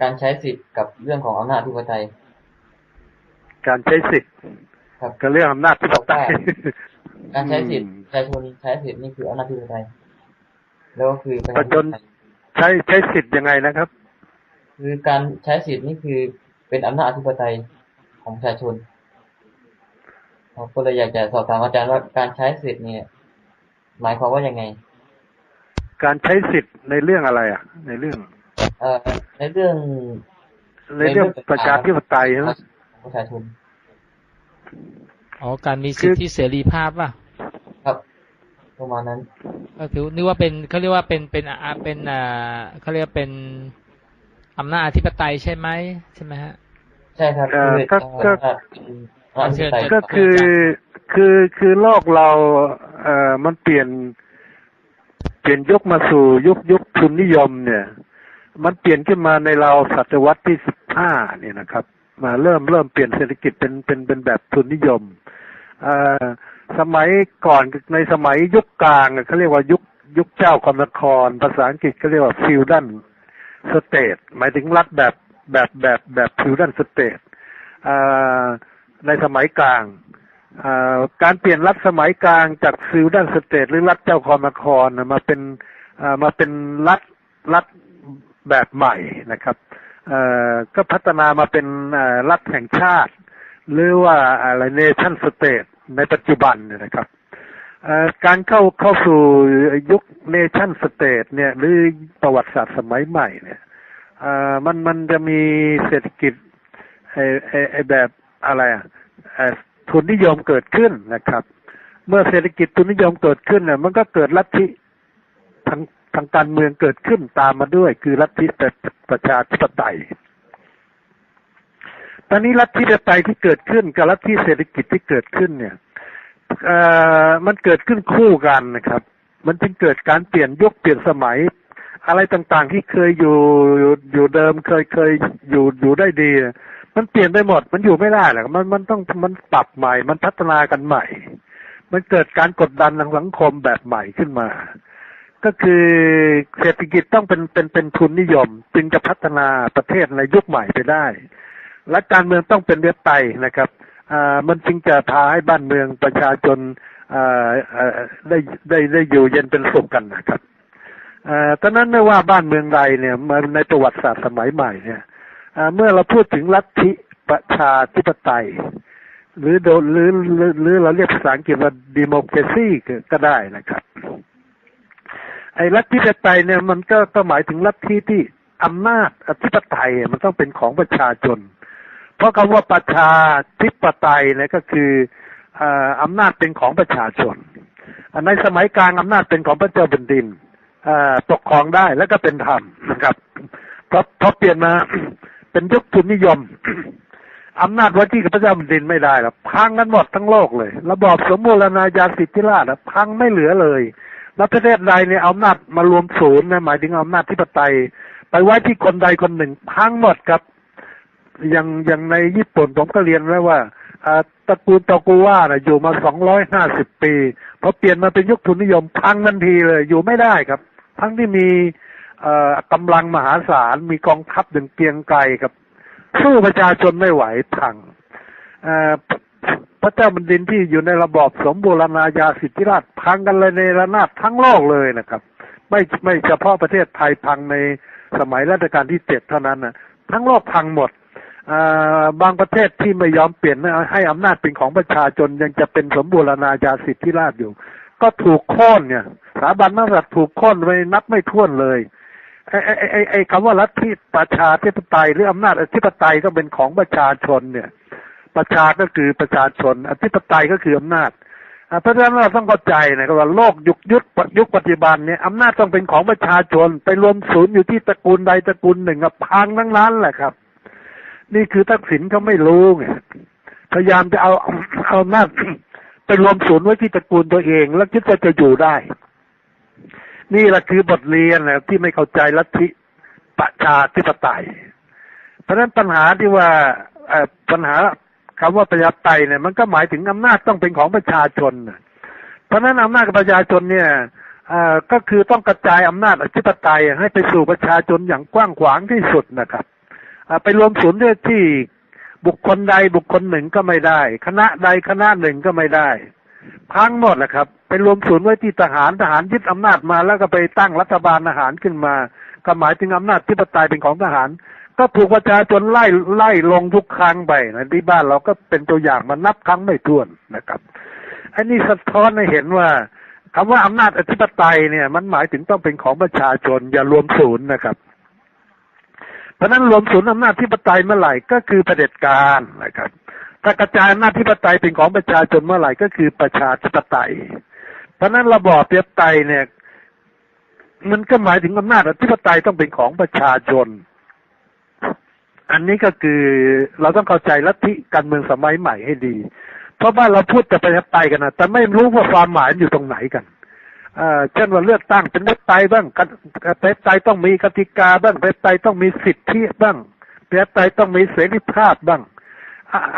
การใช้สิทธิ์กับเรื่องของอำนาจอธิปไตย การใช้สิทธิ์ครับกับเรื่องอำนาจที่ปไตยการใช้สิทธิ์อืมประชาชนใช้สิทธิ์นี่คืออำนาจอธิปไตยแล้วก็คือประประชาชาชนใช้ใช้สิทธิ์ยังไงนะครับ คือการใช้สิทธิ์นี่คือเป็นอำนาจอธิปไตยของประชาชนครับก็เลยอยากจะสอบถามอาจารย์ว่าการใช้สิทธิ์เนี่ย หมายความว่ายังไง การใช้สิทธิ์ในเรื่องอะไรอะ ในเรื่องเอ่อ ในเรื่องในเรื่องประชาธิปไตยใช่ไหมของประชาชนอ๋อการมีสิทธิเสรีภาพป่ะครับประมาณนั้นก็ถือนึกว่าเป็นเขาเรียกว่าเป็นเป็นอ่าเป็นอ่าเขาเรียกว่าเป็นอำนาจอธิปไตยใช่ไหมใช่ไหมฮะใช่ครับเอ่อคือก็ก็อำนาจอธิปไตยเชิญก็คือคือคือโลกเราเอ่อมันเปลี่ยน เปลี่ยนยุคมาสู่ยุคยุคทุนนิยมเนี่ย มันเปลี่ยนขึ้นมาในเราศตวรรษที่สิบห้าเนี่ยนะครับ มาเริ่มเริ่มเปลี่ยนเศรษฐกิจเป็นเป็นเป็นแบบทุนนิยมอ่อสมัยก่อนในสมัยยุคกลางเขาเรียกว่ายุคยุคเจ้าคอนนคร ภาษาอังกฤษเขาเรียกว่าฟิวดันสเตทหมายถึงรัฐแบบแบบแบบแบบฟิวดันสเตทในสมัยกลางอ่อการเปลี่ยนรัฐสมัยกลางจากฟิวดันสเตทหรือรัฐเจ้าคอนนครน่ะมาเป็นอ่อมาเป็นรัฐรัฐ แบบใหม่นะครับก็พัฒนามาเป็นรัฐแห่งชาติ หรือว่าอะไรเนชั่นสเตทในปัจจุบันนะครับการเข้าเข้าสู่ยุคเนชั่นสเตทเนี่ยหรือประวัติศาสตร์สมัยใหม่เนี่ยมันมันจะมีเศรษฐกิจไอ้ไอ้แบบอะไรอะทุนนิยมเกิดขึ้นนะครับ เมื่อเศรษฐกิจทุนนิยมเกิดขึ้นเนี่ยมันก็เกิดลัทธิทาง ทางการเมืองเกิดขึ้นตามมาด้วย คือลัทธิประชาธิปไตย ตอนนี้ลัทธิประชาธิปไตยที่เกิดขึ้นกับลัทธิเศรษฐกิจที่เกิดขึ้นเนี่ยอ่อมันเกิดขึ้นคู่กันนะครับ มันจึงเกิดการเปลี่ยนยุคเปลี่ยนสมัย อะไรต่างๆที่เคยอยู่อยู่เดิมเคยเคยอยู่อยู่ได้ดี มันเปลี่ยนไปหมด มันอยู่ไม่ได้หรอกมันมันต้องมันปรับใหม่ มันพัฒนากันใหม่ มันเกิดการกดดันทางสังคมแบบใหม่ขึ้นมา ก็คือเศรษฐกิจต้องเป็นเป็นเป็นทุนนิยม จึงจะพัฒนาประเทศในยุคใหม่ไปได้ และการเมืองต้องเป็นเรียบไตนะครับอ่ามันจึงจะพาให้บ้านเมืองประชาชนอ่าอ่าได้ได้ได้อยู่เย็นเป็นสุขกันนะครับอ่าตอนนั้นไม่ว่าบ้านเมืองใดเนี่ยมาในประวัติศาสตร์สมัยใหม่เนี่ยอ่าเมื่อเราพูดถึงลัทธิประชาธิปไตย หรือโดหรือหรือหรือเราเรียกภาษาอังกฤษว่า democracy ก็ก็ได้นะครับ ไอ้ลัทธิปไตยเนี่ยมันก็ก็หมายถึงลัทธิที่อำนาจอธิปไตยมันต้องเป็นของประชาชน เพราะคำว่าประชาธิปไตยเนี่ยก็คืออ่าอำนาจเป็นของประชาชน ในสมัยกลางอำนาจเป็นของพระเจ้าแผ่นดินปกครองได้แล้วก็เป็นธรรมนะครับพอพอเปลี่ยนมาเป็นยุคทุนนิยมอำนาจไว้ที่กับพระเจ้าแผ่นดินไม่ได้หรอกพังกันหมดทั้งโลกเลย ระบอบสมบูรณาญาสิทธิราชอะพังไม่เหลือเลย แล้วประเทศใดเนี่ยเอาอำนาจมารวมศูนย์นะหมายถึงเอาอำนาจที่ปไตย ไปไว้ที่คนใดคนหนึ่งพังหมดครับ อย่างอย่างในญี่ปุ่นผมก็เรียนไว้ว่าอ่าตระกูลโตกุวะนะอยู่มาสองร้อยห้าสิบปีพอเปลี่ยนมาเป็นยุคทุนนิยมพังทันทีเลย อยู่ไม่ได้ครับ ทั้งที่มีกำลังมหาศาลมีกองทัพถึงเกียงไกรกับสู้ประชาชนไม่ไหวพัง พระเจ้าแผ่นดินที่อยู่ในระบอบสมบูรณาญาสิทธิราชพังกันเลยในระนาบทั้งโลกเลยนะครับ ไม่ไม่เฉพาะประเทศไทยพังในสมัยรัชกาลที่เจ็ดเท่านั้นนะทั้งโลกพังหมดบางประเทศที่ไม่ยอมเปลี่ยนให้อำนาจเป็นของประชาชนยังจะเป็นสมบูรณาญาสิทธิราชอยู่ ก็ถูกโค่นเนี่ยสถาบันมกษัตริย์ถูกโค่นไปนับไม่ถ้วนเลยไอ้ไอ้ไอ้คำว่าลัทธิประชาธิปไตยหรืออำนาจอธิปไตยก็เป็นของประชาชนเนี่ย ประชาก็คือประชาชน อธิปไตยก็คืออำนาจเพราะฉะนั้นเราต้องเข้าใจนะครับว่าโลกยุคยุคยุคปัจจุบันเนี่ยอำนาจต้องเป็นของประชาชน ไปรวมศูนย์อยู่ที่ตระกูลใดตระกูลหนึ่งพังทั้งนั้นแหละครับ นี่คือทักษิณเขาไม่รู้ไงพยายามจะเอาเอาอำนาจไปรวมศูนย์ไว้ที่ตระกูลตัวเอง แล้วคิดว่าจะอยู่ได้ นี่แหละคือบทเรียนนะที่ไม่เข้าใจลัทธิประชาธิปไตย เพราะฉะนั้นปัญหาที่ว่าปัญหา คำว่าประชาธิปไตยเนี่ยมันก็หมายถึงอำนาจต้องเป็นของประชาชนนะเพราะนั้นอำนาจกับประชาชนเนี่ยอ่อก็คือต้องกระจายอำนาจอธิปไตยให้ไปสู่ประชาชนอย่างกว้างขวางที่สุดนะครับอ่าไปรวมศูนย์ด้วยที่บุคคลใดบุคคลหนึ่งก็ไม่ได้ คณะใดคณะหนึ่งก็ไม่ได้พังหมดแหละครับ ไปรวมศูนย์ไว้ที่ทหารทหารยึดอำนาจมาแล้วก็ไปตั้งรัฐบาลทหารขึ้นมา ก็หมายถึงอำนาจที่ปไตยเป็นของทหาร ก็ถูกประชาชนไล่ไล่ลงทุกครั้งไปนะที่บ้านเราก็เป็นตัวอย่างมานับครั้งไม่ถ้วนนะครับอันนี้สะท้อนให้เห็นว่าคำว่าอำนาจอธิปไตยเนี่ย มันหมายถึงต้องเป็นของประชาชน อย่ารวมศูนย์นะครับ เพราะฉะนั้นรวมศูนย์อำนาจที่ปไตยเมื่อไหร่ก็คือเผด็จการนะครับ ถ้ากระจายอำนาจที่ปไตยเป็นของประชาชนเมื่อไหร่ก็คือประชาธิปไตย เพราะฉะนั้นระบอบประชาธิปไตยเนี่ย มันก็หมายถึงอำนาจอธิปไตยต้องเป็นของประชาชน อันนี้ก็คือเราต้องเข้าใจลัทธิการเมืองสมัยใหม่ให้ดี เพราะว่าเราพูดแต่ประชาธิปไตยกันนะแต่ไม่รู้ว่าความหมายมันอยู่ตรงไหนกันอ่าเช่นว่าเลือกตั้งเป็นประชาธิปไตยบ้างประชาธิปไตยต้องมีกติกาบ้างประชาธิปไตยต้องมีสิทธิบ้างประชาธิปไตยต้องมีเสรีภาพบ้าง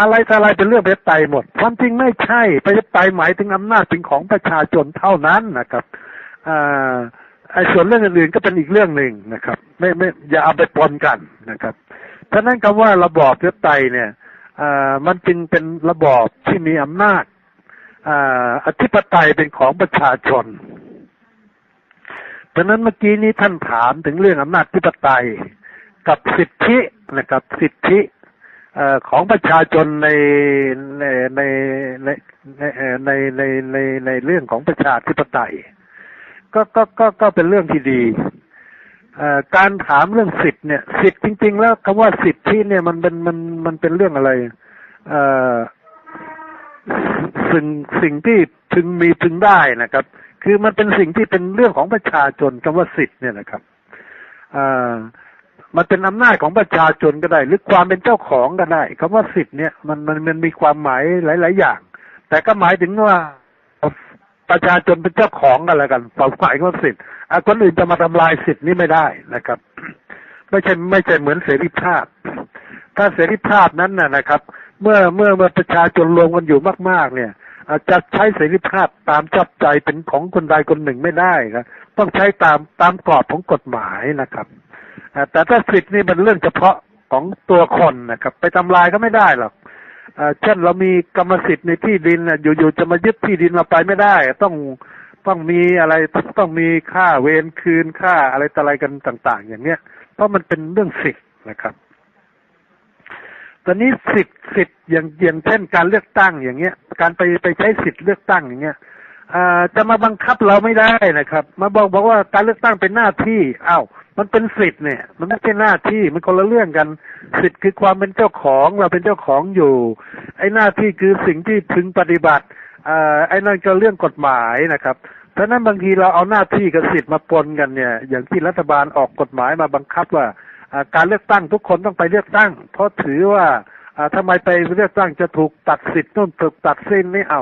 อะไรอะไรเป็นเรื่องประชาธิปไตยหมด ความจริงไม่ใช่ประชาธิปไตยหมายถึงอำนาจเป็นของประชาชนเท่านั้นนะครับอ่าไอ้ส่วนเรื่องอื่นๆก็เป็นอีกเรื่องหนึ่งนะครับ ไม่ไม่อย่าเอาไปปนกันนะครับ ฉะนั้นคำว่าระบอบประชาธิปไตยเนี่ยอ่ามันจึงเป็นระบอบที่มีอำนาจออธิปไตยเป็นของประชาชนเพราะนั้นเมื่อกี้นี้ท่านถามถึงเรื่องอำนาจอธิปไตยกับสิทธินะครับสิทธิอของประชาชนในในในในในในในในเรื่องของประชาธิปไตยก็ก็ก็ก็เป็นเรื่องที่ดี การถามเรื่องสิทธิ์เนี่ย สิทธิ์จริง ๆ แล้วคำว่าสิทธิเนี่ยมันเป็นมันมันเป็นเรื่องอะไรเอสิ่งสิ่งที่พึงมีพึงได้นะครับ คือมันเป็นสิ่งที่เป็นเรื่องของประชาชนคำว่าสิทธิ์เนี่ยนะครับอมันเป็นอำนาจของประชาชนก็ได้ หรือความเป็นเจ้าของก็ได้คำว่าสิทธิ์เนี่ยมันมันมันมีความหมายหลาย ๆ อย่าง แต่ก็หมายถึงว่า ประชาชนเป็นเจ้าของกันแล้วกันความหมายของสิทธิ์คนอื่นจะมาทำลายสิทธิ์นี้ไม่ได้นะครับ ไม่ใช่ไม่ใช่เหมือนเสรีภาพ ถ้าเสรีภาพนั้นน่ะนะครับ เมื่อเมื่อเมื่อประชาชนรวมกันอยู่มาก ๆ เนี่ยอาจจะใช้เสรีภาพตามจับใจเป็นของคนใดคนหนึ่งไม่ได้ครับต้องใช้ตามตามกรอบของกฎหมายนะครับแต่ถ้าสิทธิ์นี่มันเรื่องเฉพาะของตัวคนนะครับ ไปทำลายก็ไม่ได้หรอก เช่นเรามีกรรมสิทธิ์ในที่ดินอยู่ๆจะมายึดที่ดินเราไปไม่ได้ ต้องต้องมีอะไรต้องมีค่าเวรคืนค่าอะไรต่ออะไรกันต่าง ๆ อย่างเนี้ย เพราะมันเป็นเรื่องสิทธิ์นะครับตอนนี้สิทธิ์สิทธิ์อย่างอย่างเช่นการเลือกตั้งอย่างเงี้ย การไปไปใช้สิทธิ์เลือกตั้งอย่างเงี้ยจะมาบังคับเราไม่ได้นะครับ มาบอกบอกว่าการเลือกตั้งเป็นหน้าที่อ้าว มันเป็นสิทธิ์เนี่ย มันไม่ใช่หน้าที่มันคนละเรื่องกัน สิทธิ์คือความเป็นเจ้าของเราเป็นเจ้าของอยู่ ไอ้หน้าที่คือสิ่งที่พึงปฏิบัติอ่าไอ้นั่นก็เรื่องกฎหมายนะครับเพราะฉะนั้นบางทีเราเอาหน้าที่กับสิทธิ์มาปนกันเนี่ย อย่างที่รัฐบาลออกกฎหมายมาบังคับว่าการเลือกตั้งทุกคนต้องไปเลือกตั้ง เพราะถือว่าอ่าทำไมไปเลือกตั้งจะถูกตัดสิทธิ์นู่นถูกตัดสินนี่เอา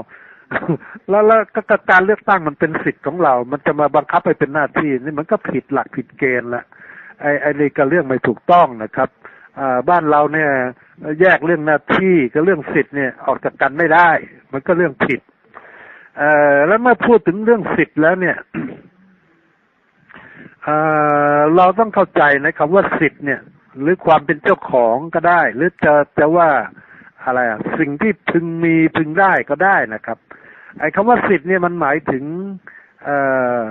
แล้วแล้วก็การเลือกตั้งมันเป็นสิทธิ์ของเรา มันจะมาบังคับให้เป็นหน้าที่นี่มันก็ผิดหลักผิดเกณฑ์ละไอ้ไอ้นี่ก็เรื่องไม่ถูกต้องนะครับอบ้านเราเนี่ยแยกเรื่องหน้าที่กับเรื่องสิทธิ์เนี่ยออกจากกันไม่ได้ มันก็เรื่องผิดเอ่อแล้วเมื่อพูดถึงเรื่องสิทธิ์แล้วเนี่ยเอ่อเราต้องเข้าใจนะคำว่าสิทธิ์เนี่ย หรือความเป็นเจ้าของก็ได้ หรือจะจะว่าอะไรอะสิ่งที่พึงมีพึงได้ก็ได้นะครับ ไอ้คำว่าสิทธิ์เนี่ยมันหมายถึงเอ่อ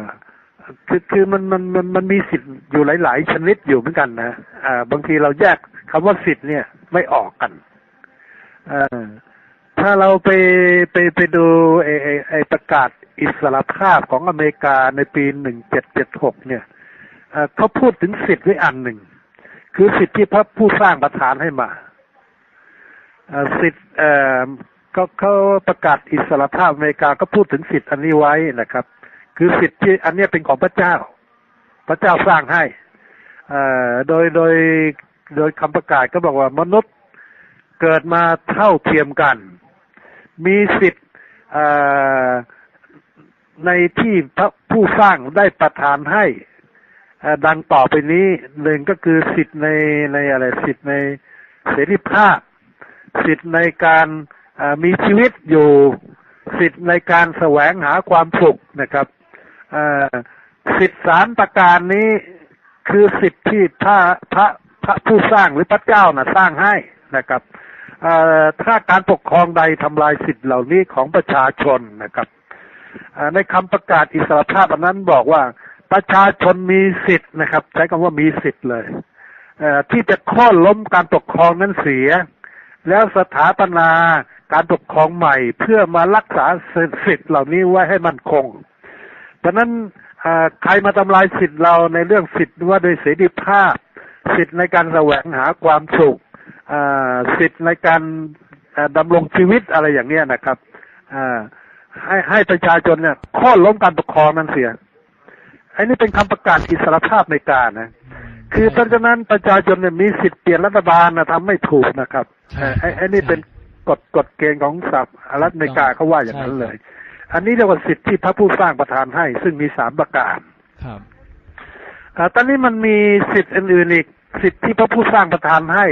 คือคือมันมันมันมันมีสิทธิ์อยู่หลาย ๆ ชนิดอยู่เหมือนกันนะอ่าบางทีเราแยกคำว่าสิทธิ์เนี่ยไม่ออกกันเอ่อถ้าเราไปไปไปดูไอ้ไอ้ไอ้ประกาศอิสรภาพของอเมริกาในปีหนึ่งเจ็ดเจ็ดหกเนี่ยเขาพูดถึงสิทธิ์ไว้อันหนึ่ง คือสิทธิ์ที่พระผู้สร้างประทานให้มาสิทธิ์ เอ่อเขาเขาประกาศอิสรภาพอเมริกาก็พูดถึงสิทธิ์อันนี้ไว้นะครับ คือสิทธิ์ที่อันนี้เป็นของพระเจ้า พระเจ้าสร้างให้เอ่อโดยโดยโดยคำประกาศก็บอกว่ามนุษย์เกิดมาเท่าเทียมกัน มีสิทธิ์เอ่อในที่พระผู้สร้างได้ประทานให้ดังต่อไปนี้หนึ่งก็คือสิทธิ์ในในอะไรสิทธิ์ในเสรีภาพ สิทธิ์ในการเมีชีวิตอยู่สิทธิ์ในการแสวงหาความสุขนะครับสิทธิสารประการนี้คือสิทธิที่พระพระพระผู้สร้างหรือพระเจ้านะสร้างให้นะครับถ้าการปกครองใดทำลายสิทธิเหล่านี้ของประชาชนนะครับในคำประกาศอิสรภาพอันนั้นบอกว่าประชาชนมีสิทธิ์นะครับ ใช้คำว่ามีสิทธิ์เลยที่จะโค่นล้มการปกครองนั้นเสีย แล้วสถาปนา การปกครองใหม่เพื่อมารักษาสิทธิ์เหล่านี้ไว้ให้มั่นคง เพราะฉะนั้นเอ่อใครมาทำลายสิทธิ์เราในเรื่องสิทธิ์ว่าโดยเสรีภาพ สิทธิ์ในการแสวงหาความสุขเอ่อสิทธิ์ในการเอ่อดำรงชีวิตอะไรอย่างเนี้ยนะครับเอ่อให้ให้ประชาชนเนี่ยโค่นล้มการปกครองนั้นเสียไอ้นี่เป็นคำประกาศอิสรภาพในการนะคือเพราะฉะนั้นประชาชนเนี่ยมีสิทธิ์เปลี่ยนรัฐบาลนะทำไม่ถูกนะครับใช่ไอ้ไอ้นี่เป็น กฎกฎเกณฑ์ของสหรัฐอเมริกาเขาว่าอย่างนั้นเลย อันนี้เรียกว่าสิทธิ์ที่พระผู้สร้างประทานให้ ซึ่งมีสามประการครับอ่าตอนนี้มันมีสิทธิ์อื่นๆอีกสิทธิ์ที่พระผู้สร้างประทานให้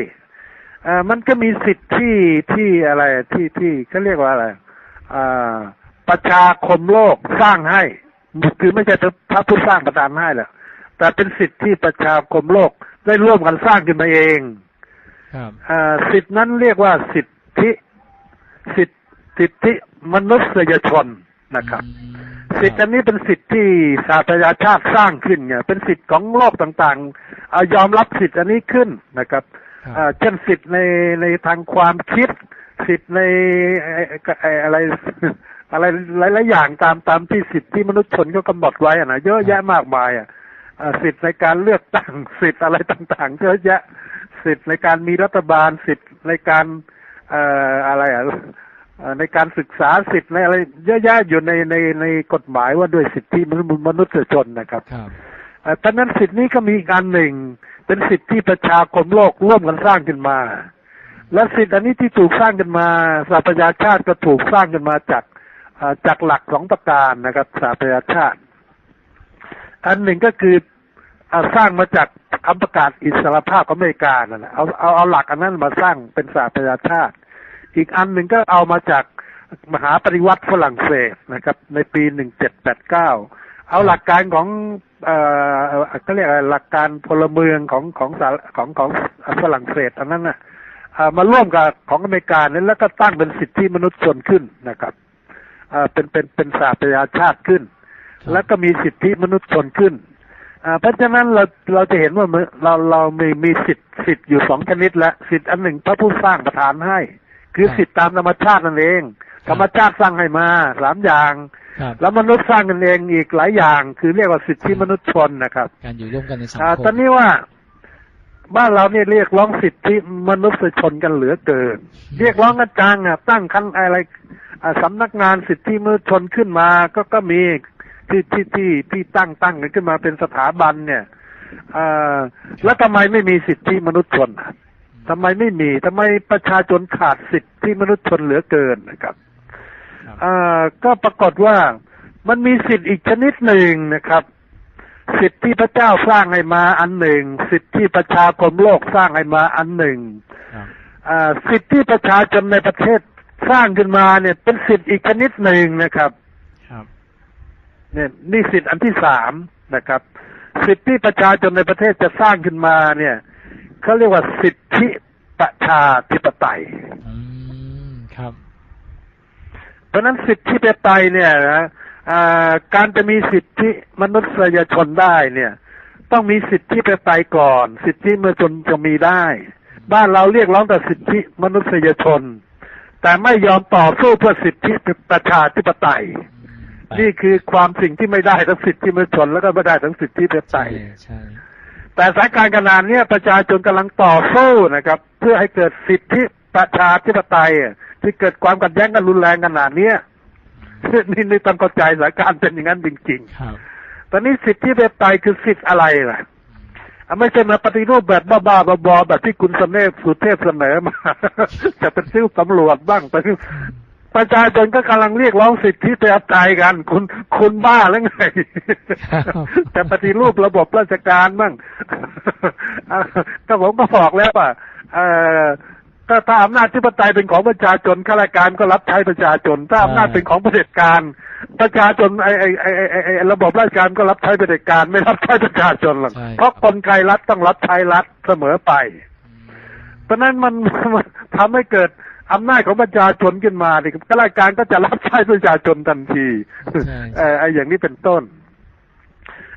อ่ามันก็มีสิทธิ์ที่ที่อะไรที่ที่เขาเรียกว่าอะไรอ่าประชาคมโลกสร้างให้คือไม่ใช่พระผู้สร้างประทานให้แหละแต่เป็นสิทธิ์ที่ประชาคมโลกได้ร่วมกันสร้างขึ้นมาเองครับอ่าสิทธินั้นเรียกว่าสิทธิ สิทธิสิทธิมนุษยชนนะครับอืมสิทธิอันนี้เป็นสิทธิที่สาธารณชาติสร้างขึ้นเนี่ยเป็นสิทธิของโลกต่างๆเอายอมรับสิทธิอันนี้ขึ้นนะครับครับอ่าเช่นสิทธิในในทางความคิด สิทธิในไอ้ไอ้อะไรอะไรหลายๆอย่างตามตามที่สิทธิมนุษยชนก็กำหนดไว้อะนะเยอะแยะมากมายอะอ่าสิทธิในการเลือกตั้งสิทธิอะไรต่างๆเยอะแยะสิทธิในการมีรัฐบาลสิทธิในการ เอ่ออะไรอะเอ่อในการศึกษาสิทธิในอะไรเยอะแยะอยู่ในในในกฎหมายว่าด้วยสิทธิมนุษย์มนุษยชนนะครับครับเอ่อเพราะฉะนั้นสิทธินี้ก็มีอีกอันหนึ่ง เป็นสิทธิที่ประชาคมโลกร่วมกันสร้างขึ้นมา และสิทธิอันนี้ที่ถูกสร้างขึ้นมาสหประชาชาติก็ถูกสร้างขึ้นมาจากเอ่อจากหลักสองประการนะครับสหประชาชาติ อันหนึ่งก็คือ เอาสร้างมาจากคำประกาศอิสรภาพของอเมริกานั่นแหละเอาเอาเอาหลักอันนั้นมาสร้างเป็นสหประชาชาติ อีกอันหนึ่งก็เอามาจากมหาปริวัติฝรั่งเศสนะครับ ในปีหนึ่งเจ็ดแปดเก้าเอาหลักการของเอ่อเขาเรียกอะไรหลักการพลเมืองของของสหของของฝรั่งเศสอันนั้นน่ะเอ่อมาร่วมกับของอเมริกาเนี่ยแล้วก็ตั้งเป็นสิทธิมนุษยชนขึ้นนะครับเอ่อเป็นเป็นเป็นสหประชาชาติขึ้น แล้วก็มีสิทธิมนุษยชนขึ้นอ่า เพราะฉะนั้นเราเราจะเห็นว่าเราเรามีมีสิทธิสิทธิอยู่สองชนิดและสิทธิอันหนึ่งพระผู้สร้างประทานให้ คือสิทธิตามธรรมชาตินั่นเอง ธรรมชาติสร้างให้มาสามอย่างครับแล้วมนุษย์สร้างกันเองอีกหลายอย่าง คือเรียกว่าสิทธิมนุษยชนนะครับ การอยู่ร่วมกันในสังอ่าคมตอนนี้ว่าบ้านเราเนี่ยเรียกร้องสิทธิมนุษยชนกันเหลือเกิน เรียกร้องกันจังอะตั้งคันอะไรอ่าสำนักงานสิทธิมนุษยชนขึ้นมาก็ก็มี ที่ที่ที่ที่ตั้งตั้งกันขึ้นมาเป็นสถาบันเนี่ยอ่าแล้วทำไมไม่มีสิทธิมนุษยชนอะทำไมไม่มีทำไมประชาชนขาดสิทธิมนุษยชนเหลือเกินนะครับครับอ่าก็ปรากฏว่ามันมีสิทธิ์อีกชนิดหนึ่งนะครับ สิทธิที่พระเจ้าสร้างให้มาอันหนึ่ง สิทธิที่ประชาคมโลกสร้างให้มาอันหนึ่งครับอ่าสิทธิที่ประชาชนในประเทศสร้างขึ้นมาเนี่ยเป็นสิทธิอีกชนิดหนึ่งนะครับครับ เนี่ยนี่สิทธิอันที่สามนะครับ สิทธิที่ประชาชนในประเทศจะสร้างขึ้นมาเนี่ยเขาเรียกว่าสิทธิประชาธิปไตยอืมครับ เพราะฉะนั้นสิทธิประชาธิปไตยเนี่ยนะอ่าการจะมีสิทธิมนุษยชนได้เนี่ย ต้องมีสิทธิประชาธิปไตยก่อน สิทธิมนุษยชนจะมีได้ บ้านเราเรียกร้องแต่สิทธิมนุษยชน แต่ไม่ยอมต่อสู้เพื่อสิทธิประชาธิปไตย นี่คือความสิ่งที่ไม่ได้ทั้งสิทธิมนุษยชนแล้วก็ไม่ได้ทั้งสิทธิประชาธิปไตใช่ยใช่แต่สถานการณ์ขนาดเนี้ยประชาชนกำลังต่อสู้นะครับ เพื่อให้เกิดสิทธิประชาธิปไตยอะที่เกิดความขัดแย้งกันรุนแรงขนาดเนี้ยนี่นี่ต้องเข้าใจสถานการณ์เป็นอย่างนั้นจริงครับๆตอนนี้สิทธิประชาธิปไตยคือสิทธิอะไรล่ะอะไม่ใช่มาปฏิรูปแบบบ้าๆบอๆแบบที่คุณสมเนศสุเทพเสนอมา จะเป็นซิ้วตำรวจบ้างเป็น ประชาชนก็กำลังเรียกร้องสิทธิประชาธิปไตยกัน คุณคุณบ้าหรือไง แต่ปฏิรูประบบราชการบ้างอะก็ผมก็บอกแล้วว่าเอ่อถ้าถ้าอำนาจที่ปไตยเป็นของประชาชนข้าราชการก็รับใช้ประชาชน ถ้าอำนาจเป็นของเผด็จการ ประชาชนไอไอไอไอไอ้ไอระบบราชการก็รับใช้เผด็จการ ไม่รับใช้ประชาชนหรอกใช่เพราะกลไกรัฐต้องรับใช้รัฐเสมอไป เพราะฉะนั้นมันมันทำให้เกิด อำนาจของประชาชนขึ้นมาดิข้าราชการก็จะรับใช้ประชาชนทันทีใช่เอ่อไอ้อย่างนี้เป็นต้น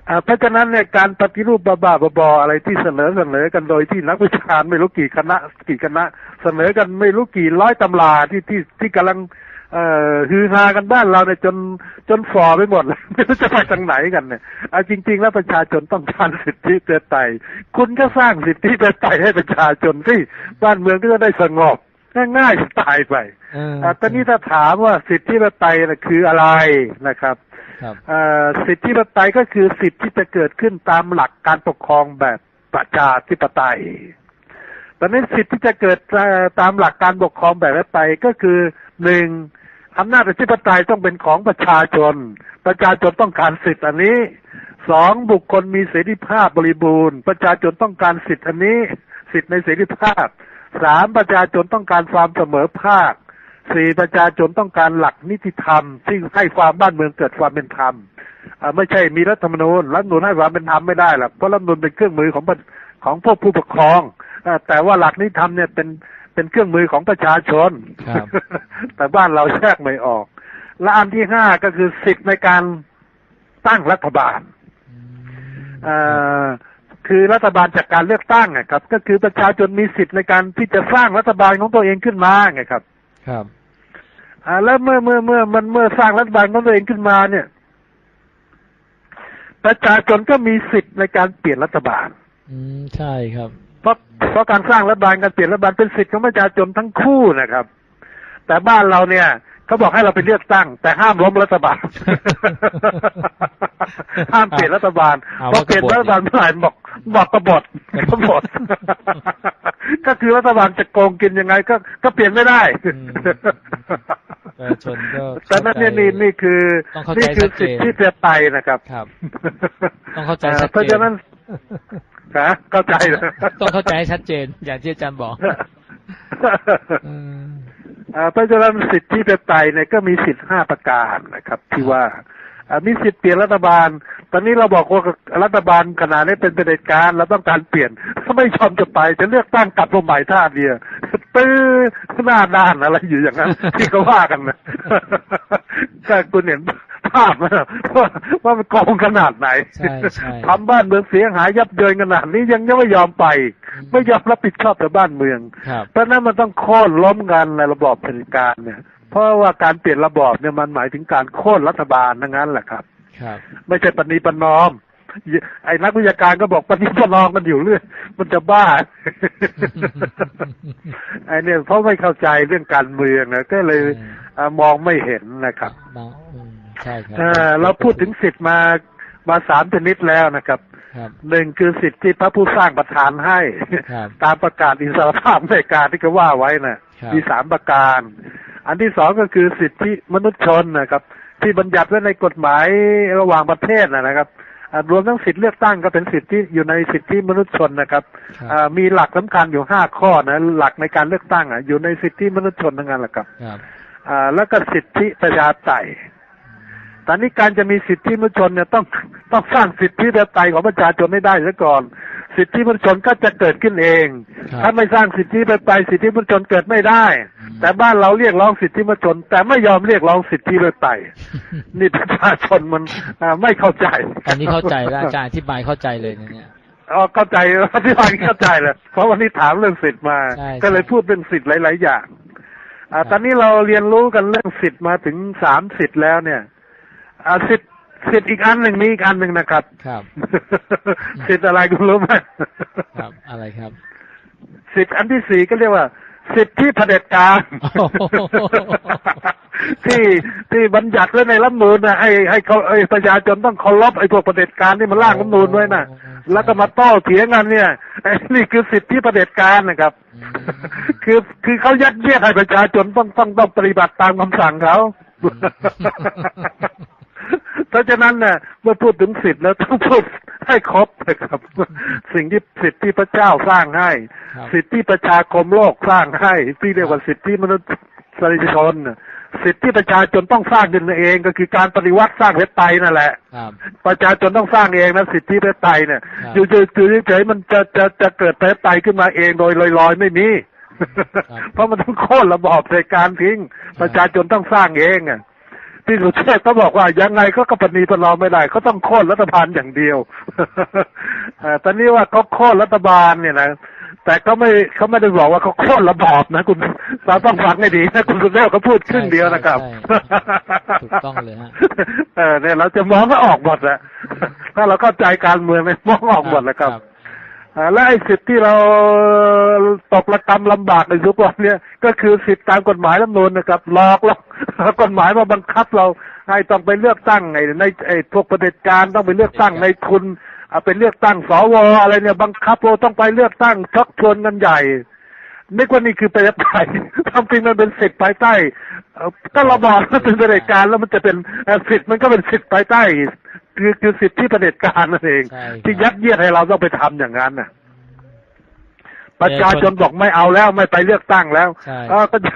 อ่าเพราะฉะนั้นเนี่ยการปฏิรูปบ้าๆบอๆอะไรที่เสนอเสนอกันโดยที่นักวิชาการไม่รู้กี่คณะกี่คณะ เสนอกันไม่รู้กี่ร้อยตำราที่ที่ที่กำลังเอ่อฮือฮากันบ้านเราเนี่ยจนจนฝ่อไปหมดเลยไม่รู้จะไปทางไหนกันเนี่ยเอาจริง ๆ แล้วประชาชนต้องการสิทธิเปไตยคุณก็สร้างสิทธิเปไตยให้ประชาชนที่บ้านเมืองก็จะได้สงบ ง่ายๆจะตายไปเอออ่าตอนนี้ถ้าถามว่าสิทธิเปไตยน่ะคืออะไรนะครับครับเอ่อสิทธิปไตยก็คือสิทธิที่จะเกิดขึ้นตามหลักการปกครองแบบประชาธิปไตยตอนนี้สิทธิที่จะเกิดเอ่อตามหลักการปกครองแบบประชาธิปไตยก็คือหนึ่งอำนาจอธิปไตยต้องเป็นของประชาชน ประชาชนต้องการสิทธิอันนี้สองบุคคลมีเสรีภาพบริบูรณ์ ประชาชนต้องการสิทธิอันนี้ สิทธิในเสรีภาพ สามประชาชนต้องการความเสมอภาคสี่ประชาชนต้องการหลักนิติธรรมที่ให้ความบ้านเมืองเกิดความเป็นธรรมอ่าไม่ใช่มีรัฐธรรมนูญรัฐธรรมนูญให้ความเป็นธรรมไม่ได้หรอกเพราะรัฐธรรมนูญเป็นเครื่องมือของประของพวกผู้ปกครองอ่าแต่ว่าหลักนิติธรรมเนี่ยเป็นเป็นเครื่องมือของประชาชนครับแต่บ้านเราแยกไม่ออก และอันที่ห้าก็คือสิทธิ์ในการตั้งรัฐบาลอ่า คือรัฐบาลจากการเลือกตั้งไงครับ ก็คือประชาชนมีสิทธิ์ในการที่จะสร้างรัฐบาลของตัวเองขึ้นมาไงครับ ครับอ่าแล้วเมื่อเมื่อเมื่อมันเมื่อสร้างรัฐบาลของตัวเองขึ้นมาเนี่ย ประชาชนก็มีสิทธิ์ในการเปลี่ยนรัฐบาล อืมใช่ครับ เพราะเพราะการสร้างรัฐบาลการเปลี่ยนรัฐบาลเป็นสิทธิ์ของประชาชนทั้งคู่นะครับ แต่บ้านเราเนี่ย เขาบอกให้เราไปเลือกตั้ง แต่ห้ามล้มรัฐบาล ห้ามเปลี่ยนรัฐบาลเอาพอเปลี่ยนรัฐบาลเมื่อไหร่บอกบอกกบฏกบฏก็คือรัฐบาลจะโกงกินยังไง ก็ก็เปลี่ยนไม่ได้อืมประชาชนก็แต่นั้นเนี่ยนี่นี่คือต้องเข้าใจนี่คือชัดเจสิทนธิเปไตยนะครับครับ ต้องเข้าใจอ่ชัดเจนเพราะฉะนั้นฮะเข้าใจนะต้องเข้าใจให้ชัดเจน อย่างที่อาจารย์บอกอืมอ่า เพราะฉะนั้นสิทธิเปไตยเนี่ยก็มีสิทธิห้าประการนะครับ ที่ว่า มีสิทธิเปลี่ยนรัฐบาล ตอนนี้เราบอกว่ารัฐบาลขณะนี้เป็นเผด็จการเราต้องการเปลี่ยน ถ้าไม่ยอมจะไปจะเลือกตั้งกลับมาใหม่ท่าเดียวตื้อหน้าด้านอะไรอยู่อย่างนั้น ที่เขาว่ากันนะก็คุณเห็นภาพไหมว่าว่ามันโกงขนาดไหนใช่ใช่ทำบ้านเมืองเสียหายยับเยินขนาดนี้ยังยังไม่ยอมไป ไม่ยอมรับผิดชอบต่อบ้านเมืองครับเพราะฉะนั้นมันต้องโค่นล้มกันในระบอบเผด็จการเนี่ย เพราะว่าการเปลี่ยนระบอบเนี่ยมันหมายถึงการโค่นรัฐบาลทั้งนั้นแหละครับ ครับ ไม่ใช่ปณีประนอม ไอ้นักวิชาการก็บอกปณีประนอมกันอยู่เรื่อยมันจะบ้าไอ้เนี่ยเพราะไม่เข้าใจเรื่องการเมืองนะก็เลยอืมอ่ามองไม่เห็นนะครับบางอืมใช่ครับเอ่อเราพูดถึงสิทธิ์มามาสามชนิดแล้วนะครับครับหนึ่งคือสิทธิ์ที่พระผู้สร้างประทานให้ครับตามประกาศอิสรภาพอเมริกาที่เขาว่าไว้นะครับมีสามประการ อันที่สองก็คือสิทธิมนุษยชนนะครับ ที่บัญญัติไว้ในกฎหมายระหว่างประเทศนะนะครับอ่ารวมทั้งสิทธิเลือกตั้งก็เป็นสิทธิอยู่ในสิทธิมนุษยชนนะครับครับอ่ามีหลักสำคัญอยู่ห้าข้อนะหลักในการเลือกตั้งอะอยู่ในสิทธิมนุษยชนทั้งนั้นแหละครับครับอ่าแล้วก็สิทธิประชาธิปไตย ตอนนี้การจะมีสิทธิมนุษยชนเนี่ยต้องต้องสร้างสิทธิประชาธิปไตยของประชาชนให้ได้ซะก่อน สิทธิมนุษยชนก็จะเกิดขึ้นเองครับถ้าไม่สร้างสิทธิประชาธิปไตยสิทธิมนุษยชนเกิดไม่ได้ แต่บ้านเราเรียกร้องสิทธิมนุษยชน แต่ไม่ยอมเรียกร้องสิทธิประชาธิปไตยนี่ประชาชนมันอ่าไม่เข้าใจตอนนี้เข้าใจแล้วอาจารย์อธิบายเข้าใจเลยนะเนี่ยอ๋อเข้าใจอธิบายเข้าใจเลยเพราะวันนี้ถามเรื่องสิทธิ์มาใช่ก็เลยพูดเรื่องสิทธิ์หลาย ๆ อย่างอ่าตอนนี้เราเรียนรู้กันเรื่องสิทธิ์มาถึงสามสิทธิ์แล้วเนี่ย อ่าสิทธิ์สิทธิ์อีกอันหนึ่งมีอีกอันหนึ่งนะครับ ครับสิทธิ์อะไรคุณรู้ไหมครับ อะไรครับ สิทธิ์อันที่สี่ก็เรียกว่า สิทธิเผด็จการโอ้โหที่ที่บัญญัติไว้ในรัฐธรรมนูญนะให้ให้เขาไอ้ประชาชนต้องเคารพไอ้พวกเผด็จการที่มันร่างรัฐธรรมนูญไว้น่ะแล้วก็มาโต้เถียงกันเนี่ยไอ้นี่คือสิทธิเผด็จการนะครับอืมคือคือเขายัดเยียดให้ประชาชนต้องต้องต้องปฏิบัติตามคำสั่งเขา เพราะฉะนั้นเนี่ยเมื่อพูดถึงสิทธิ์แล้วต้องพูดให้ครบนะครับ สิ่งที่สิทธิพระเจ้าสร้างให้ครับสิทธิประชาคมโลกสร้างให้ที่เรียกว่าสิทธิมนุษยชนน่ะสิทธิประชาชนต้องสร้างขึ้นมาเอง ก็คือการปฏิวัติสร้างประเทศไทยนั่นแหละครับประชาชนต้องสร้างเองนะสิทธิประเทศไทยเนี่ยครับอยู่เฉยๆมันจะจะจะเกิดประเทศไทยขึ้นมาเองโดยลอยๆไม่มีครับเพราะมันต้องโค่นระบอบในการทิ้ง ประชาชนต้องสร้างเองอะ ที่สุเทพก็บอกว่ายังไงก็กปณีประนอมไม่ได้เขาต้องโค่นรัฐบาลอย่างเดียวเอ่อตอนนี้ว่าเขาโค่นรัฐบาลเนี่ยนะแต่เขาไม่เขาไม่ได้บอกว่าเขาโค่นระบอบนะคุณเราต้องฟังให้ดีนะคุณสุเทพเขาพูดครึ่งเดียวนะครับใช่ใช่ถูกต้องเลยฮะเออเนี่ยเราจะมองก็ออกหมดแหละถ้าเราเข้าใจการเมืองไม่มองออกหมดแล้วครับอ่า และไอ้สิทธิ์ที่เราตกระกรรมลำบากในทุกวันเนี่ยก็คือสิทธิตามกฎหมายรัฐธรรมนูญนะครับหลอกเราเอากฎหมายมาบังคับเราให้ต้องไปเลือกตั้งไอ้ในไอ้พวกประเผด็จการต้องไปเลือกตั้งในทุนเอาไปเลือกตั้งสวอะไรเนี่ยบังคับเราต้องไปเลือกตั้งชักชวนกันใหญ่ นึกว่านี่คือประชาธิปไตยความจริงมันเป็นสิทธิ์ภายใต้เอ่อก็ระบอบมันเป็นเผด็จการแล้วมันจะเป็นเอ่อสิทธิ์มันก็เป็นสิทธิ์ภายใต้ คือคือสิทธิที่เผด็จการนั่นเองใช่ครับที่ยัดเยียดให้เราต้องไปทำอย่างนั้นน่ะ ประชาชนบอกไม่เอาแล้วไม่ไปเลือกตั้งแล้วใช่เออก็จะ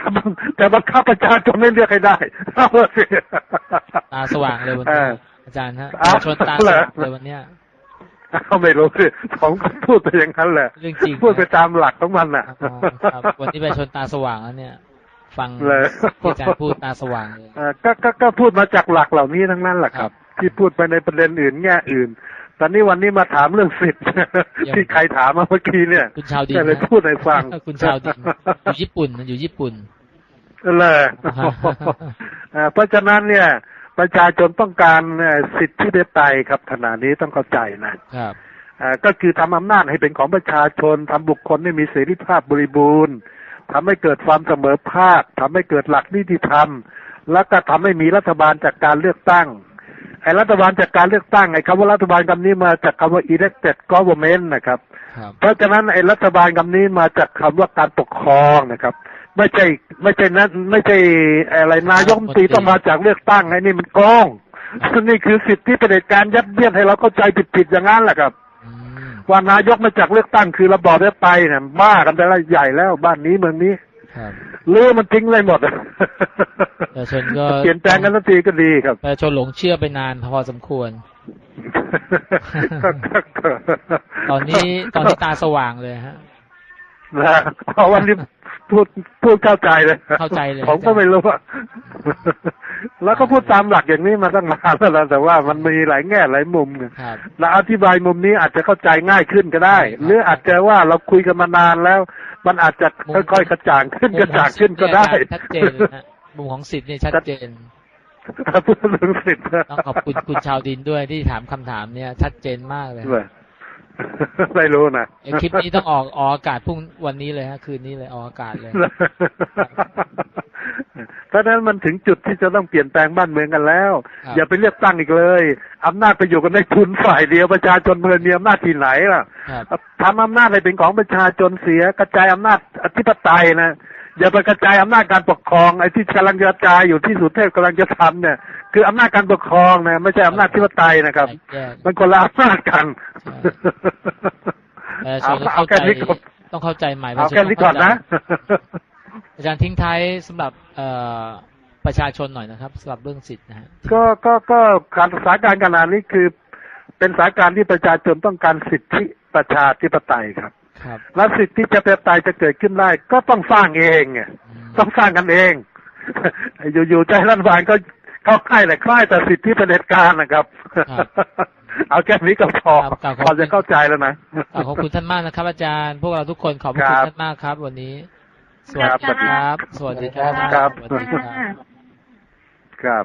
แต่บังคับประชาชนไม่เลือกให้ได้เอาสิตาสว่างเลยวันเอนี้ออาจารย์ฮะเอาประชาชนตาสว่างเลยวันเนี้ยเอา ไม่รู้สิผมก็พูดไปอย่างนั้นแหละเรื่องจริงพูดไปตามหลักของมันน่ะอ๋อครับวันนี้ประชาชนตาสว่างแล้วเนี่ยฟังเลยที่อาจารย์พูดตาสว่างเลยเอ่อก็ก็ก็พูดมาจากหลักเหล่านี้ทั้งนั้นแหละคครัรับบที่พูดไปในประเด็นอื่นแง่อื่น ตอนนี้วันนี้มาถามเรื่องสิทธิ์ที่ใครถามมาเมื่อกี้เนี่ยคุณชาวดินก็เลยนะพูดให้ฟังคุณชาวดินอยู่ญี่ปุ่นอยู่ญี่ปุ่นเลยเอ่อเพราะฉะนั้นเนี่ย ประชาชนต้องการเอ่อสิทธิเดไตยครับขณะนี้ต้องเข้าใจนะครับเอ่อก็คือทำอำนาจให้เป็นของประชาชนทำบุคคลให้มีเสรีภาพบริบูรณ์ทำให้เกิดความเสมอภาคทำให้เกิดหลักนิติธรรม แล้วก็ทำให้มีรัฐบาลจากการเลือกตั้งไอ้รัฐบาลจากการเลือกตั้งไอ้คำว่ารัฐบาลคำนี้มาจากคำว่า elected government นะครับครับเพราะฉะนั้นไอ้รัฐบาลคำนี้มาจากคำว่าการปกครองนะครับ ไม่ใช่ ไม่ใช่นั้นไม่ใช่อะไรนายกรัฐมนตรีต้องมาจากเลือกตั้งไอ้นี่มันโกงนี่คือสิทธิประเผด็จการยัดเยียดให้เราเข้าใจผิดๆอย่างนั้นแหละครับอืมว่านายกมาจากเลือกตั้งคือระบอบได้ไปเนี่ยบ้ากันไปแล้วใหญ่แล้วบ้านนี้เมืองนี้ครับเลือมันทิ้งเลยหมดประชาชนก็เปลี่ยนแปลงกันทันทีก็ดีครับประชาชนหลงเชื่อไปนานพอสมควร ตอนนี้ตอนนี้ตาสว่างเลยฮะ นะเพราะวันนี้พูดพูดเข้าใจเลยเข้าใจเลยผมก็ไม่รู้ว่าแล้วก็พูดตามหลักอย่างนี้มาตั้งนานแล้วนะแต่ว่ามันมีหลายแง่หลายมุมไงครับเราอธิบายมุมนี้อาจจะเข้าใจง่ายขึ้นก็ได้ใช่ครับหรืออาจจะว่าเราคุยกันมานานแล้ว มันอาจจะมุมค่อยๆกระจ่างขึ้นมุมกระจ่างขึ้นของก็ได้สิทธิ์เนี่ยชัดเจนเลยฮะมุมของสิทธิ์เนี่ยชัดเจนถ้าพูดถึงสิทธิ์ต้องขอบคุณคุณชาวดินด้วยที่ถามคำถามเนี่ย ชัดเจนมากเลยเลย ไม่รู้นะไอ้คลิปนี้ต้องออกออกอากาศพรุ่งวันนี้เลยฮะคืนนี้เลยออกอากาศเลย เพราะฉะนั้นมันถึงจุดที่จะต้องเปลี่ยนแปลงบ้านเมืองกันแล้วครับอย่าไปเลือกตั้งอีกเลยอำนาจไปอยู่กันในทุนฝ่ายเดียวประชาชนเมืองมีอำนาจที่ไหนล่ะครับทำอำนาจให้เป็นของประชาชนเสียกระจายอำนาจอธิปไตยนะ อย่าไปกระจายอำนาจการปกครองไอ้ที่กำลังจะกระจายอยู่ที่สุเทพกำลังจะทำเนี่ย คืออำนาจการปกครองนะไม่ใช่อำนาจอธิปไตยนะครับแยกมันคนละอำนาจกันประชาชเอานต้องเอาเข้าใจแค่นี้ก่อนต้องเข้าใจใหม่เอาแค่นี้ก่อนนะอาจารย์ทิ้งท้ายสำหรับเอ่อประชาชนหน่อยนะครับสำหรับเรื่องสิทธิ์นะฮะก็ก็ก็การสถานการณ์ขนาดนี้คือ เป็นสถานการณ์ที่ประชาชนต้องการสิทธิประชาธิปไตยครับครับ และสิทธิประชาธิปไตยจะเกิดขึ้นได้ ก็ต้องสร้างเองไงอืมต้องสร้างกันเอง อยู่ๆใจรัฐบาลก็เข้าค่ายแต่คล้ายแต่สิทธิประเผด็จการนะครับ เอาแค่นี้ก็พอครับครับพอจะเข้าใจแล้วนะอ่าขอบคุณท่านมากนะครับ อาจารย์พวกเราทุกคนขอบพระคคุรัณบท่านมากครับ วันนี้สครัวัสบดีครับสวัสดีครับครับสวัสดีครับครับ